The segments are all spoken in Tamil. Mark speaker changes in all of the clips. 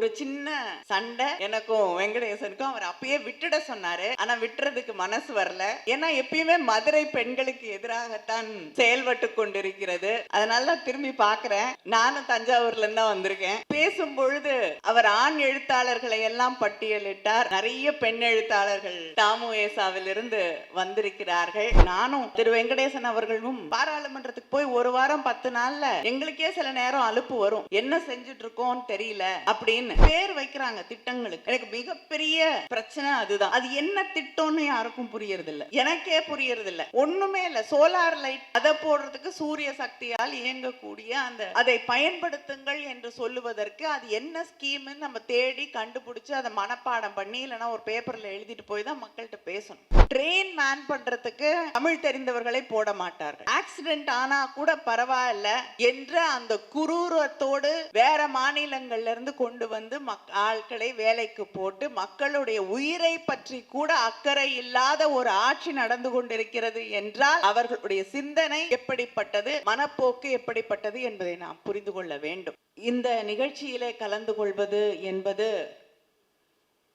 Speaker 1: ஒரு சின்ன சண்டை எனக்கும் வெங்கடேசனுக்கும் அவர் அப்பயே விட்டுட சொன்னாரு. ஆனா விட்டுறதுக்கு மனசு வரல. ஏன்னா எப்பயுமே மதுரை பெண்களுக்கு எதிராகத்தான் செயல்பட்டு கொண்டிருக்கிறது. அதனால தான் திரும்பி பாக்குறேன். நானும் தஞ்சாவூர்ல இருந்தா தான் வந்திருக்கேன். பேசும் பொழுது அவர் ஆண் எழுத்தாளர்களை எல்லாம் பட்டியலிட்டார். நிறைய பெண் எழுத்தாளர்கள் தாமு ஏசாவில் இருந்து வந்திருக்கிறார்கள். நானும் திரு வெங்கடேசன் அவர்களும் பாராளுமன்றத்துக்கு போய் ஒரு வாரம் பத்து நாள்ல எங்களுக்கே சில நேரம் அலுப்பு வரும். என்ன செஞ்சுட்டு இருக்கோம்னு தெரியல. அப்படின்னு பேர் வைக்கிறாங்க திட்டங்களுக்கு? எனக்கு மிகப்பெரிய பிரச்சனை அதுதான். அது என்ன திட்டம்னு யாருக்கும் புரியறது இல்ல எனக்கே புரியறது இல்ல ஒண்ணுமே இல்ல. சோலார் லைட் அதை போடுறதுக்கு சூரிய சக்தியால் இயங்கக்கூடிய அந்த அதை பயன்படுத்துங்கள் என்று சொல்லுவதற்கு அது என்ன ஸ்கீம்னு நம்ம தேடி கண்டுபிடிச்சு அதை மனப்பாடம் பண்ணி இல்லைன்னா ஒரு பேப்பர்ல எழுதிட்டு போய் தான் மக்கள்கிட்ட பேசணும். ட்ரெயின் மேன் பண்றதுக்கு தமிழ் தெரிந்தவர்களை போட மாட்டார்கள். ஆக்சிடென்ட் ஆனா கூட பரவாயில்ல என்ற அந்த குரூரத்தோடு வேற மாநிலங்கள்ல இருந்து கொண்டு வந்து மக் ஆட்களை வேலைக்கு போட்டு மக்களுடைய உயிரை பற்றி கூட அக்கறை இல்லாத ஒரு ஆட்சி நடந்து கொண்டிருக்கிறது என்றால் அவர்களுடைய சிந்தனை எப்படிப்பட்டது மனப்போக்கு எப்படிப்பட்டது என்பதை நாம் புரிந்து கொள்ள வேண்டும். இந்த நிகழ்ச்சியிலே கலந்து கொள்வது என்பது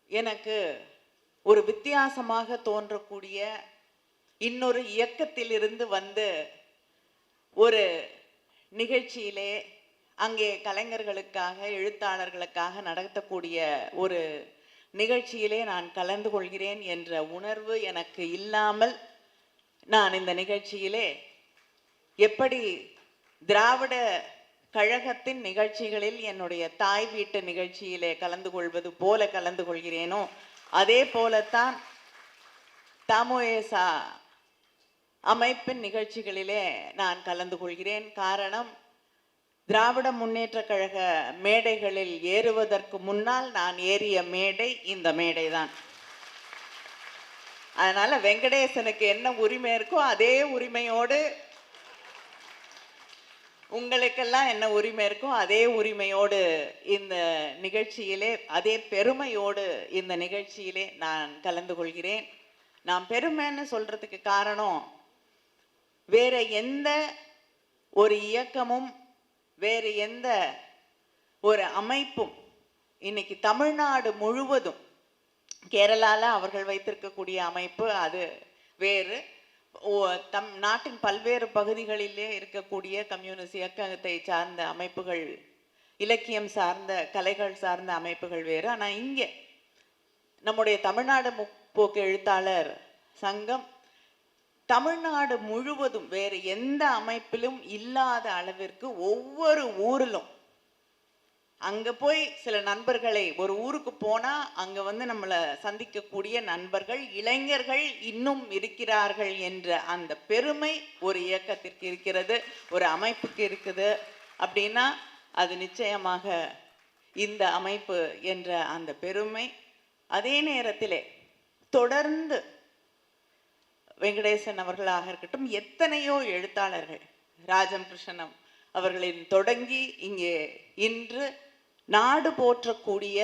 Speaker 1: எனக்கு ஒரு வித்தியாசமாக தோன்றக்கூடிய இன்னொரு இயக்கத்திலிருந்து வந்து ஒரு நிகழ்ச்சியிலே அங்கே கலைஞர்களுக்காக எழுத்தாளர்களுக்காக நடத்தக்கூடிய ஒரு நிகழ்ச்சியிலே நான் கலந்து கொள்கிறேன் என்ற உணர்வு எனக்கு இல்லாமல் நான் இந்த நிகழ்ச்சியிலே எப்படி திராவிட கழகத்தின் நிகழ்ச்சிகளில் என்னுடைய தாய் வீட்டு நிகழ்ச்சியிலே கலந்து கொள்வது போல கலந்து கொள்கிறேனோ அதே போலத்தான் தாமோஏசா அமைப்பின் நிகழ்ச்சிகளிலே நான் கலந்து கொள்கிறேன். காரணம் திராவிட முன்னேற்ற கழக மேடைகளில் ஏறுவதற்கு முன்னால் நான் ஏறிய மேடை இந்த மேடை தான் அதனால வெங்கடேசனுக்கு என்ன உரிமை இருக்கோ அதே உரிமையோடு உங்களுக்கெல்லாம் என்ன உரிமை இருக்கோ அதே உரிமையோடு இந்த நிகழ்ச்சியிலே அதே பெருமையோடு இந்த நிகழ்ச்சியிலே நான் கலந்து கொள்கிறேன். நான் பெருமைன்னு சொல்றதுக்கு காரணம் வேற எந்த ஒரு இயக்கமும் வேறு எந்த ஒரு அமைப்பும் இன்னைக்கு தமிழ்நாடு முழுவதும் கேரளாவில் அவர்கள் வைத்திருக்கக்கூடிய அமைப்பு அது வேறு. ஓ- தம் நாட்டின் பல்வேறு பகுதிகளிலே இருக்கக்கூடிய கம்யூனிஸ்ட் இயக்கத்தை சார்ந்த அமைப்புகள் இலக்கியம் சார்ந்த கலைகள் சார்ந்த அமைப்புகள் வேறு. ஆனால் இங்கே நம்முடைய தமிழ்நாடு முற்போக்கு எழுத்தாளர் சங்கம் தமிழ்நாடு முழுவதும் வேறு எந்த அமைப்பிலும் இல்லாத அளவிற்கு ஒவ்வொரு ஊரிலும் அங்க போய் சில நண்பர்களை ஒரு ஊருக்கு போனா அங்க வந்து நம்மளை சந்திக்கக்கூடிய நண்பர்கள் இளைஞர்கள் இன்னும் இருக்கிறார்கள் என்ற அந்த பெருமை ஒரு இயக்கத்திற்கு இருக்கிறது ஒரு அமைப்புக்கு இருக்குது. அப்படின்னா அது நிச்சயமாக இந்த அமைப்பு என்ற அந்த பெருமை அதே நேரத்திலே தொடர்ந்து வெங்கடேசன் அவர்களாக இருக்கட்டும் எத்தனையோ எழுத்தாளர்கள் ராஜம் கிருஷ்ணம் அவர்களின் தொடங்கி இங்கே இன்று நாடு போற்றக்கூடிய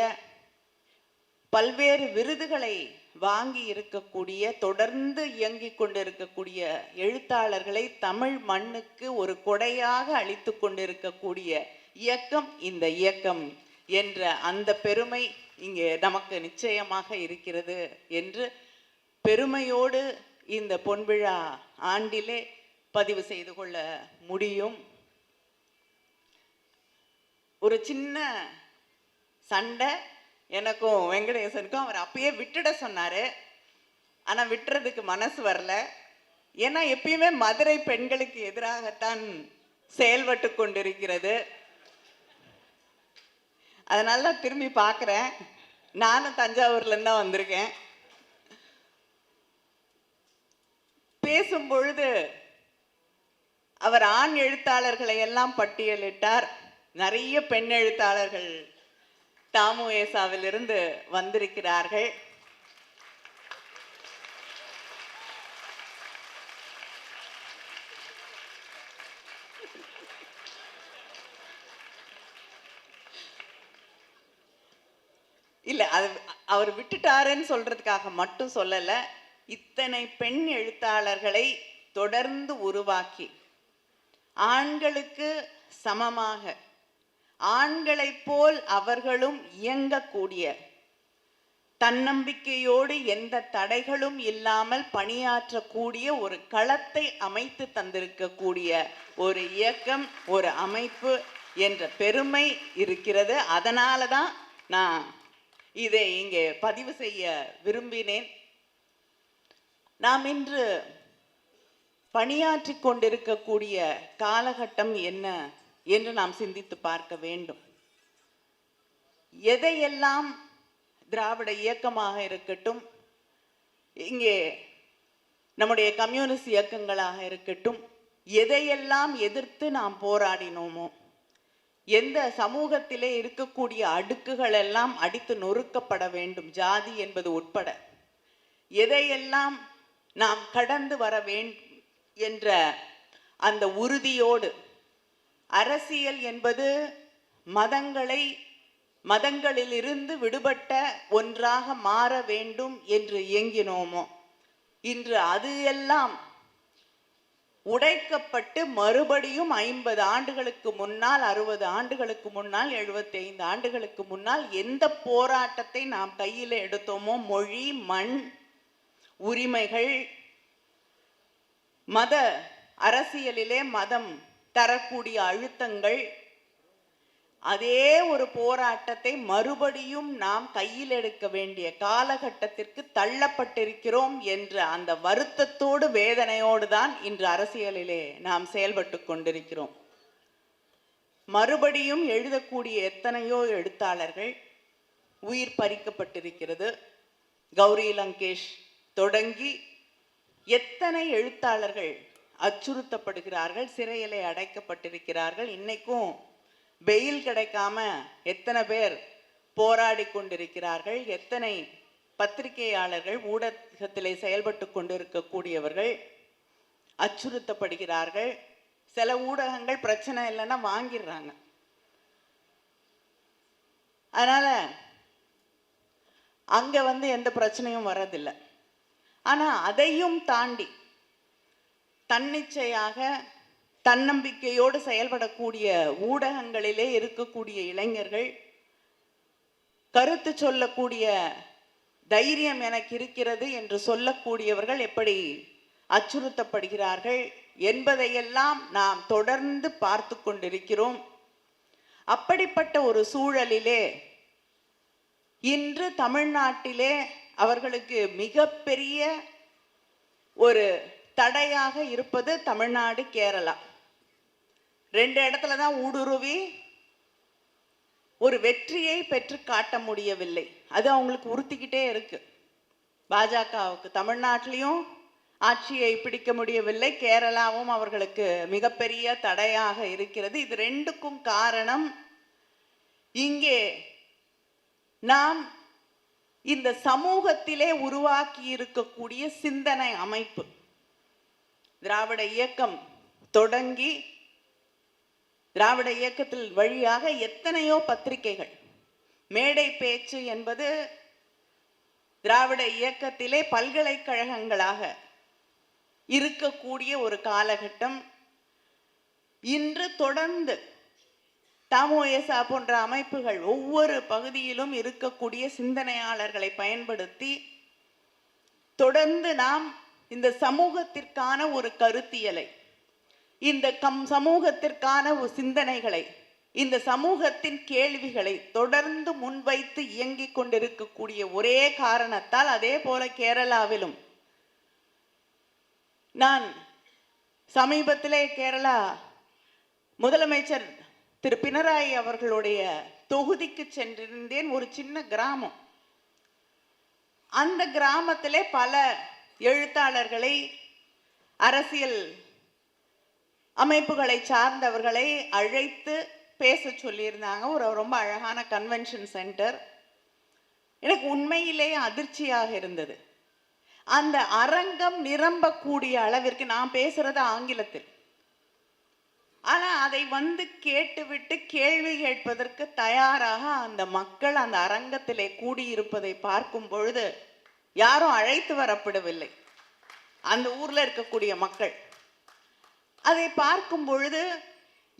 Speaker 1: பல்வேறு விருதுகளை வாங்கி இருக்கக்கூடிய தொடர்ந்து இயங்கிக் கொண்டிருக்கக்கூடிய எழுத்தாளர்களை தமிழ் மண்ணுக்கு ஒரு கொடையாக அளித்து கொண்டிருக்கக்கூடிய இயக்கம் இந்த இயக்கம் என்ற அந்த பெருமை இங்கே நமக்கு நிச்சயமாக இருக்கிறது என்று பெருமையோடு இந்த பொன்விழா ஆண்டிலே பதிவு செய்து கொள்ள முடியும். ஒரு சின்ன சண்டை எனக்கும் வெங்கடேசனுக்கும் அவர் அப்பயே விட்டுட சொன்னாரு. ஆனா விட்டுறதுக்கு மனசு வரல. ஏன்னா எப்பயுமே மதுரை பெண்களுக்கு எதிராகத்தான் செயல்பட்டு கொண்டிருக்கிறது. அதனால தான் திரும்பி பார்க்குறேன். நானும் தஞ்சாவூர்லேருந்து தான் வந்திருக்கேன். பேசும் பொழுது அவர் ஆண் எழுத்தாளர்களை எல்லாம் பட்டியலிட்டார். நிறைய பெண் எழுத்தாளர்கள் தாமு ஏசாவிலிருந்து வந்திருக்கிறார்கள். இல்ல அது அவர் விட்டுட்டாருன்னு சொல்றதுக்காக மட்டும் சொல்லலை. இத்தனை பெண் எழுத்தாளர்களை தொடர்ந்து உருவாக்கி ஆண்களுக்கு சமமாக ஆண்களைப் போல் அவர்களும் இயங்கக்கூடிய தன்னம்பிக்கையோடு எந்த தடைகளும் இல்லாமல் பணியாற்றக்கூடிய ஒரு களத்தை அமைத்து தந்திருக்கக்கூடிய ஒரு இயக்கம் ஒரு அமைப்பு என்ற பெருமை இருக்கிறது. அதனால தான் நான் இதை இங்கே பதிவு செய்ய விரும்பினேன். நாம் இன்று பணியாற்றி கொண்டிருக்கக்கூடிய காலகட்டம் என்ன என்று நாம் சிந்தித்து பார்க்க வேண்டும். எதையெல்லாம் திராவிட இயக்கமாக இருக்கட்டும் இங்கே நம்முடைய கம்யூனிஸ்ட் இயக்கங்களாக இருக்கட்டும் எதையெல்லாம் எதிர்த்து நாம் போராடினோமோ எந்த சமூகத்திலே இருக்கக்கூடிய அடுக்குகள் எல்லாம் அடித்து நொறுக்கப்பட வேண்டும். ஜாதி என்பது உட்பட. எதையெல்லாம் நாம் கடந்து வர வேண்டும் என்ற அந்த உறுதியோடு அரசியல் என்பது மதங்களை மதங்களிலிருந்து விடுபட்ட ஒன்றாக மாற வேண்டும் என்று இயங்கினோமோ இன்று அது எல்லாம் உடைக்கப்பட்டு மறுபடியும் ஐம்பது ஆண்டுகளுக்கு முன்னால் அறுபது ஆண்டுகளுக்கு முன்னால் எழுபத்தி ஐந்து ஆண்டுகளுக்கு முன்னால் எந்த போராட்டத்தை நாம் கையில் எடுத்தோமோ மொழி மண் உரிமைகள் மத அரசியலிலே மதம் தரக்கூடிய அழுத்தங்கள் அதே ஒரு போராட்டத்தை மறுபடியும் நாம் கையில் எடுக்க வேண்டிய காலகட்டத்திற்கு தள்ளப்பட்டிருக்கிறோம் என்ற அந்த வருத்தத்தோடு வேதனையோடு தான் இன்று அரசியலிலே நாம் செயல்பட்டு கொண்டிருக்கிறோம். மறுபடியும் எழுதக்கூடிய எத்தனையோ எழுத்தாளர்கள் உயிர் பறிக்கப்பட்டிருக்கிறது. கௌரி லங்கேஷ் தொடங்கி எத்தனை எழுத்தாளர்கள் அச்சுறுத்தப்படுகிறார்கள் சிறையிலே அடைக்கப்பட்டிருக்கிறார்கள் இன்னைக்கும் வெயில் கிடைக்காம எத்தனை பேர் போராடி கொண்டிருக்கிறார்கள் எத்தனை பத்திரிகையாளர்கள் ஊடகத்திலே செயல்பட்டு கொண்டிருக்கக்கூடியவர்கள் அச்சுறுத்தப்படுகிறார்கள் சில ஊடகங்கள் பிரச்சனை இல்லைன்னா வாங்கிடுறாங்க. அதனால் அங்கே வந்து எந்த பிரச்சனையும் வரதில்லை ஆனால் அதையும் தாண்டி தன்னிச்சையாக தன்னம்பிக்கையோடு செயல்படக்கூடிய ஊடகங்களிலே இருக்கக்கூடிய இளைஞர்கள் கருத்து சொல்லக்கூடிய தைரியம் எனக்கு இருக்கிறது என்று சொல்லக்கூடியவர்கள் எப்படி அச்சுறுத்தப்படுகிறார்கள் என்பதையெல்லாம் நாம் தொடர்ந்து பார்த்து கொண்டிருக்கிறோம். அப்படிப்பட்ட ஒரு சூழலிலே இன்று தமிழ்நாட்டிலே அவர்களுக்கு மிகப்பெரிய ஒரு தடையாக இருப்பது தமிழ்நாடு கேரளா. ரெண்டு இடத்துல தான் ஊடுருவி ஒரு வெற்றியை பெற்று காட்ட முடியவில்லை. அது அவங்களுக்கு உறுத்திக்கிட்டே இருக்கு. பாஜகவுக்கு தமிழ்நாட்டிலையும் ஆட்சியை பிடிக்க முடியவில்லை. கேரளாவும் அவர்களுக்கு மிகப்பெரிய தடையாக இருக்கிறது. இது ரெண்டுக்கும் காரணம் இங்கே நாம் இந்த சமூகத்திலே உருவாக்கி இருக்கக்கூடிய சிந்தனை அமைப்பு. திராவிட இயக்கம் தொடங்கி திராவிட இயக்கத்தில் வழியாக எத்தனையோ பத்திரிகைகள் மேடை பேச்சு என்பது திராவிட இயக்கத்திலே பல்கலைக்கழகங்களாக இருக்கக்கூடிய ஒரு காலகட்டம். இன்று தொடர்ந்து தாமோஎசா போன்ற அமைப்புகள் ஒவ்வொரு பகுதியிலும் இருக்கக்கூடிய சிந்தனையாளர்களை பயன்படுத்தி தொடர்ந்து நாம் இந்த சமூகத்திற்கான ஒரு கருத்தியலை இந்த கம் சமூகத்திற்கான ஒரு சிந்தனைகளை இந்த சமூகத்தின் கேள்விகளை தொடர்ந்து முன்வைத்து இயங்கிக் கொண்டிருக்கக்கூடிய ஒரே காரணத்தால் அதே போல கேரளாவிலும் நான் சமீபத்திலே கேரளா முதலமைச்சர் திரு பினராயி அவர்களுடைய தொகுதிக்கு சென்றிருந்தேன் ஒரு சின்ன கிராமம். அந்த கிராமத்திலே பல எழுத்தாளர்களை அரசியல் அமைப்புகளை சார்ந்தவர்களை அழைத்து பேச சொல்லியிருந்தாங்க. ஒரு ரொம்ப அழகான கன்வென்ஷன் சென்டர் எனக்கு உண்மையிலேயே அதிர்ச்சியாக இருந்தது. அந்த அரங்கம் நிரம்பக்கூடிய அளவிற்கு நான் பேசுறது ஆங்கிலத்தில். ஆனால் அதை வந்து கேட்டுவிட்டு கேள்வி கேட்பதற்கு தயாராக அந்த மக்கள் அந்த அரங்கத்திலே கூடியிருப்பதை பார்க்கும் பொழுது யாரும் அழைத்து வரப்படவில்லை. அந்த ஊரில் இருக்கக்கூடிய மக்கள். அதை பார்க்கும் பொழுது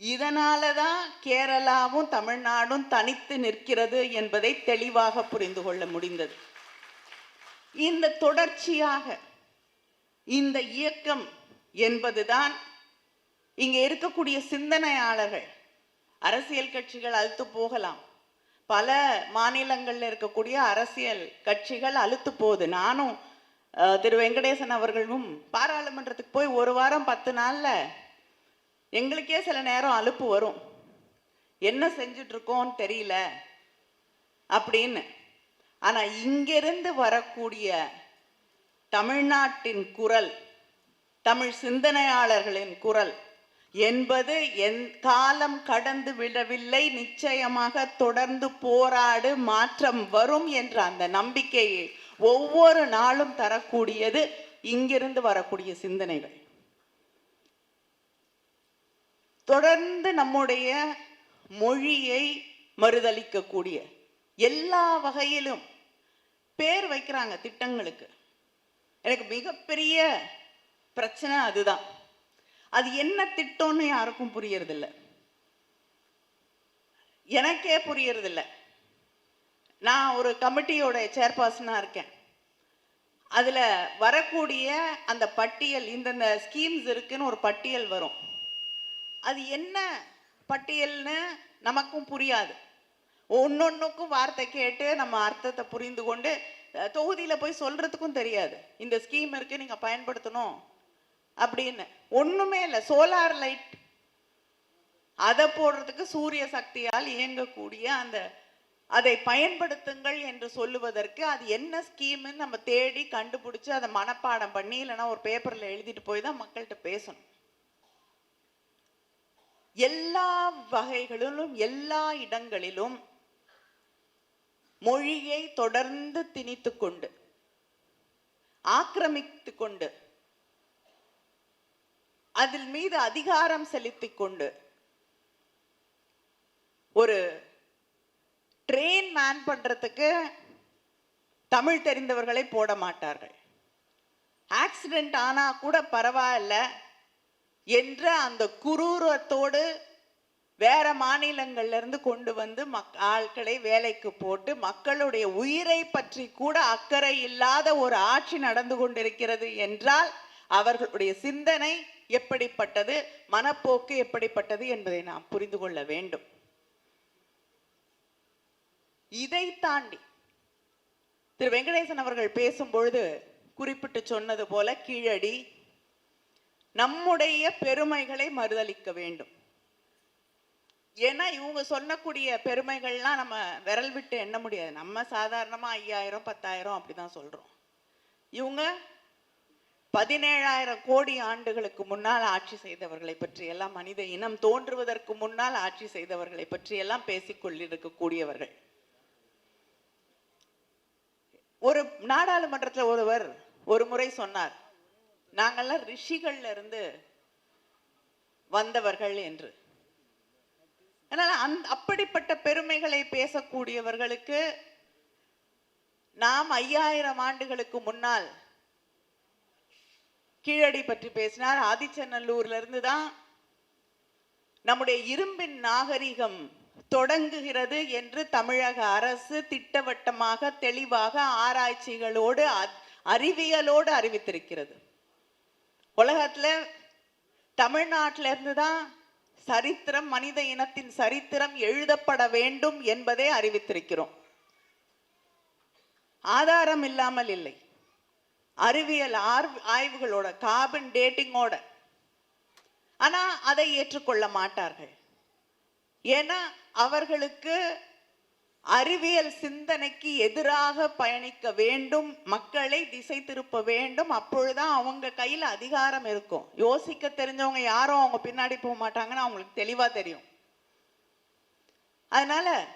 Speaker 1: இதனால தான் கேரளாவும் தமிழ்நாடும் தனித்து நிற்கிறது என்பதை தெளிவாக புரிந்து கொள்ள முடிந்தது. இந்த தொடர்ச்சியாக இந்த இயக்கம் என்பதுதான் இங்கே இருக்கக்கூடிய சிந்தனையாளர்கள் அரசியல் கட்சிகள் அழுத்து போகலாம். பல மாநிலங்களில் இருக்கக்கூடிய அரசியல் கட்சிகள் அழுத்து போகுது. நானும் திரு வெங்கடேசன் அவர்களும் பாராளுமன்றத்துக்கு போய் ஒரு வாரம் பத்து நாளில் எங்களுக்கே சில நேரம் அலுப்பு வரும். என்ன செஞ்சிட்ருக்கோன்னு தெரியல அப்படின்னு. ஆனால் இங்கிருந்து வரக்கூடிய தமிழ்நாட்டின் குரல் தமிழ் சிந்தனையாளர்களின் குரல் என்பது என் காலம் கடந்து விடவில்லை. நிச்சயமாக தொடர்ந்து போராடு மாற்றம் வரும் என்ற அந்த நம்பிக்கையை ஒவ்வொரு நாளும் தரக்கூடியது இங்கிருந்து வரக்கூடிய சிந்தனைகள். தொடர்ந்து நம்முடைய மொழியை மறுதலிக்கக்கூடிய எல்லா வகையிலும் பேர் வைக்கிறாங்க திட்டங்களுக்கு. எனக்கு மிகப்பெரிய பிரச்சனை அதுதான். அது என்ன திட்டம்னு யாருக்கும் புரியறதில்ல. எனக்கே புரியறதில்ல. நான் ஒரு கமிட்டியோட சேர்பர்சனாக இருக்கேன். அதில் வரக்கூடிய அந்த பட்டியல் இந்தந்த ஸ்கீம்ஸ் இருக்குன்னு ஒரு பட்டியல் வரும். அது என்ன பட்டியல்னு நமக்கும் புரியாது. ஒன்னொன்னுக்கும் வார்த்தை கேட்டு நம்ம அர்த்தத்தை புரிந்து கொண்டு தொகுதியில் போய் சொல்கிறதுக்கும் தெரியாது. இந்த ஸ்கீம் இருக்குது நீங்கள் பயன்படுத்தணும். அப்படின்னு. ஒண்ணுமே இல்லை சோலார் லைட். அதை போடுறதுக்கு சூரிய சக்தியால் இயங்கக்கூடிய அந்த அதை பயன்படுத்துங்கள் என்று சொல்லுவதற்கு அது என்ன ஸ்கீம்னு நம்ம தேடி கண்டுபிடிச்சு அதை மனப்பாடம் பண்ணி இல்லைன்னா ஒரு பேப்பர்ல எழுதிட்டு போய் தான் மக்கள்கிட்ட பேசணும். எல்லா வகைகளிலும் எல்லா இடங்களிலும் மொழியை தொடர்ந்து திணித்து கொண்டு ஆக்கிரமித்து கொண்டு அதில் மீது அதிகாரம் செலுத்திக் கொண்டு ஒரு ட்ரெயின் மேன் பண்றதுக்கு தமிழ் தெரிந்தவர்களை போட மாட்டார்கள். ஆக்சிடென்ட் ஆனா கூட பரவாயில்ல என்ற அந்த குரூரத்தோடு வேற மாநிலங்கள்ல இருந்து கொண்டு வந்து மக் ஆட்களை வேலைக்கு போட்டு மக்களுடைய உயிரை பற்றி கூட அக்கறை இல்லாத ஒரு ஆட்சி நடந்து கொண்டிருக்கிறது என்றால் அவர்களுடைய சிந்தனை எப்படிப்பட்டது மனப்போக்கு எப்படிப்பட்டது என்பதை நாம் புரிந்து கொள்ள வேண்டும். இதை தாண்டி திரு வெங்கடேசன் அவர்கள் பேசும்பொழுது குறிப்பிட்டு சொன்னது போல கீழடி நம்முடைய பெருமைகளை மறுதலிக்க வேண்டும். ஏன்னா இவங்க சொல்லக்கூடிய பெருமைகள்லாம் நம்ம விரல் விட்டு எண்ண முடியாது. நம்ம சாதாரணமா ஐயாயிரம் பத்தாயிரம் அப்படிதான் சொல்றோம். இவங்க பதினேழாயிரம் கோடி ஆண்டுகளுக்கு முன்னால் ஆட்சி செய்தவர்களை பற்றி எல்லாம் மனித இனம் தோன்றுவதற்கு முன்னால் ஆட்சி செய்தவர்களை பற்றி எல்லாம் பேசிக்கொண்டிருக்கக்கூடியவர்கள். ஒரு நாடாளுமன்றத்தில் ஒருவர் ஒரு முறை சொன்னார் நாங்கெல்லாம் ரிஷிகள்ல இருந்து வந்தவர்கள் என்று. அதனால அந் அப்படிப்பட்ட பெருமைகளை பேசக்கூடியவர்களுக்கு நாம் ஐயாயிரம் ஆண்டுகளுக்கு முன்னால் கீழடி பற்றி பேசினார். ஆதிச்சநல்லூர்ல இருந்து தான் நம்முடைய இரும்பின் நாகரிகம் தொடங்குகிறது என்று தமிழக அரசு திட்டவட்டமாக தெளிவாக ஆராய்ச்சிகளோடு அ- அறிவியலோடு அறிவித்திருக்கிறது. உலகத்துல தமிழ்நாட்டில இருந்து தான் சரித்திரம் மனித இனத்தின் சரித்திரம் எழுதப்பட வேண்டும் என்பதை அறிவித்திருக்கிறோம். ஆதாரம் இல்லாமல் இல்லை. அறிவியல் ஆய்வுகளோட கார்பன் டேட்டிங்கோட ஆனா அதை ஏற்றுக்கொள்ள மாட்டார்கள். ஏன்னா அவர்களுக்கு அறிவியல் சிந்தனைக்கு எதிராக பயணிக்க வேண்டும் மக்களை திசை திருப்ப வேண்டும் அப்பொழுதுதான் அவங்க கையில அதிகாரம் இருக்கும். யோசிக்க தெரிஞ்சவங்க யாரும் அவங்க பின்னாடி போக மாட்டாங்கன்னு அவங்களுக்கு தெளிவா தெரியும். அதனால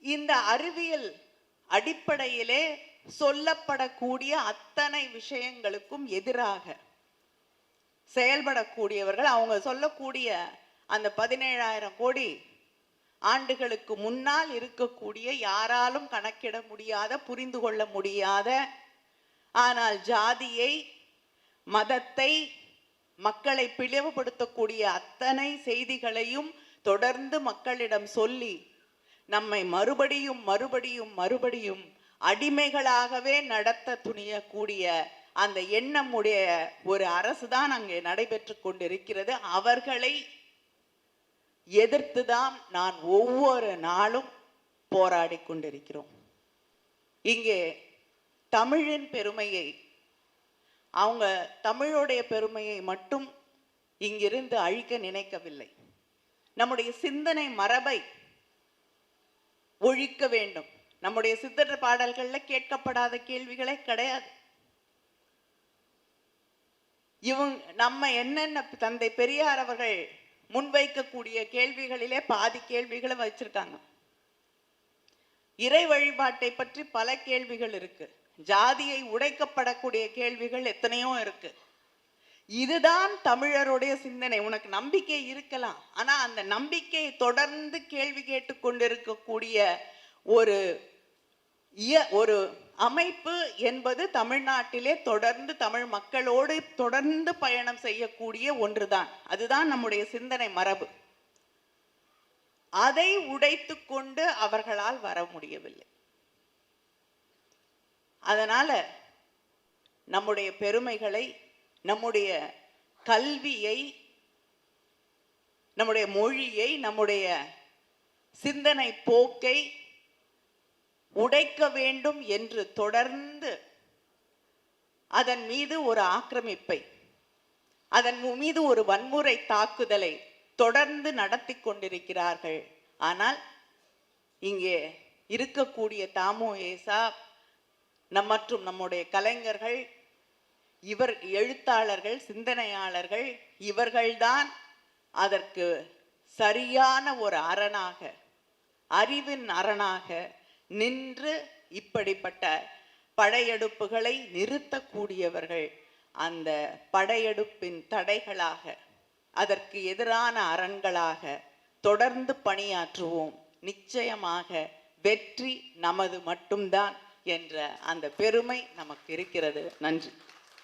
Speaker 1: இந்த அறிவியல் அடிப்படையிலே சொல்லப்படக்கூடிய அத்தனை விஷயங்களுக்கும் எதிராக செயல்படக்கூடியவர்கள் அவங்க சொல்லக்கூடிய அந்த பதினேழாயிரம் கோடி ஆண்டுகளுக்கு முன்னால் இருக்கக்கூடிய யாராலும் கணக்கிட முடியாத புரிந்து கொள்ள முடியாத ஆனால் ஜாதியை மதத்தை மக்களை பிளவுபடுத்தக்கூடிய அத்தனை செய்திகளையும் தொடர்ந்து மக்களிடம் சொல்லி நம்மை மறுபடியும் மறுபடியும் மறுபடியும் அடிமைகளாகவே நடத்த துணியக்கூடிய அந்த எண்ணமுடைய ஒரு அரசு தான் அங்கே நடைபெற்று கொண்டிருக்கிறது. அவர்களை எதிர்த்துதான் நான் ஒவ்வொரு நாளும் போராடி கொண்டிருக்கிறோம். இங்கே தமிழின் பெருமையை அவங்க தமிழுடைய பெருமையை மட்டும் இங்கிருந்து அழிக்க நினைக்கவில்லை. நம்முடைய சிந்தனை மரபை ஒழிக்க வேண்டும். நம்முடைய சித்தர் பாடல்கள்ல கேட்கப்படாத கேள்விகளே கிடையாது. இவங்க நம்ம என்னென்ன தந்தை பெரியார் அவர்கள் முன்வைக்கக்கூடிய கேள்விகளிலே பாதி கேள்விகளை வச்சிருக்காங்க. இறை வழிபாட்டை பற்றி பல கேள்விகள் இருக்கு. ஜாதியை உடைக்கப்படக்கூடிய கேள்விகள் எத்தனையோ இருக்கு. இதுதான் தமிழருடைய சிந்தனை. உனக்கு நம்பிக்கை இருக்கலாம். ஆனா அந்த நம்பிக்கையை தொடர்ந்து கேள்வி கேட்டுக்கொண்டிருக்கக்கூடிய ஒரு இய- ஒரு அமைப்பு என்பது தமிழ்நாட்டிலே தொடர்ந்து தமிழ் மக்களோடு தொடர்ந்து பயணம் செய்யக்கூடிய ஒன்றுதான். அதுதான் நம்முடைய சிந்தனை மரபு. அதை உடைத்து கொண்டு அவர்களால் வர முடியவில்லை. அதனால நம்முடைய பெருமைகளை நம்முடைய கல்வியை நம்முடைய மொழியை நம்முடைய சிந்தனை போக்கை உடைக்க வேண்டும் என்று தொடர்ந்து அதன் மீது ஒரு ஆக்கிரமிப்பை அதன் மீது ஒரு வன்முறை தாக்குதலை தொடர்ந்து நடத்தி கொண்டிருக்கிறார்கள். ஆனால் இங்கே இருக்கக்கூடிய தாமோ ஏசா நம் மற்றும் நம்முடைய கலைஞர்கள் இவர் எழுத்தாளர்கள் சிந்தனையாளர்கள் இவர்கள்தான் அதற்கு சரியான ஒரு அரணாக அறிவின் அரணாக நின்று இப்படிப்பட்ட படையெடுப்புகளை நிறுத்தக்கூடியவர்கள் அந்த படையெடுப்பின் தடைகளாக அதற்கு எதிரான அரண்களாக தொடர்ந்து பணியாற்றுவோம். நிச்சயமாக வெற்றி நமது மட்டும்தான் என்ற அந்த பெருமை நமக்கு இருக்கிறது. நன்றி.